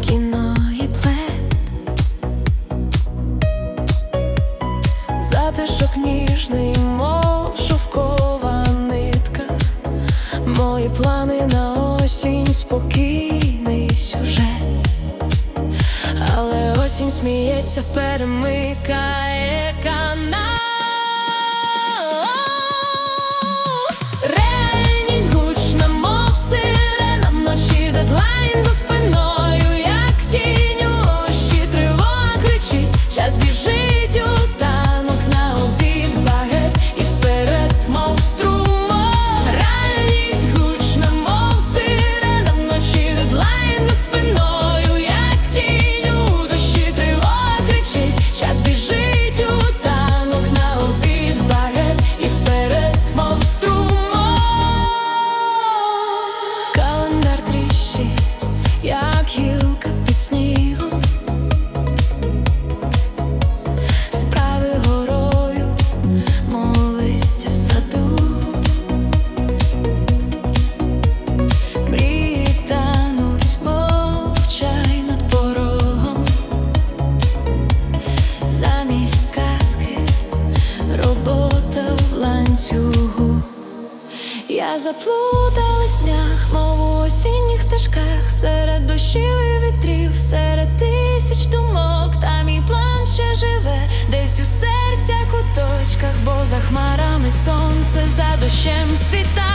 кіно і плед затишок ніжний, мов шовкова нитка, мої плани на осінь спокійний сюжет, але осінь сміється, перемикає канал. Під. Справи горою, мов в саду. Мрії тануть, мов над порогом. Замість казки робота в ланцюгу. Я заплуталась в днях, мов осінніх куточках, бо за хмарами сонце, за дощем світанок.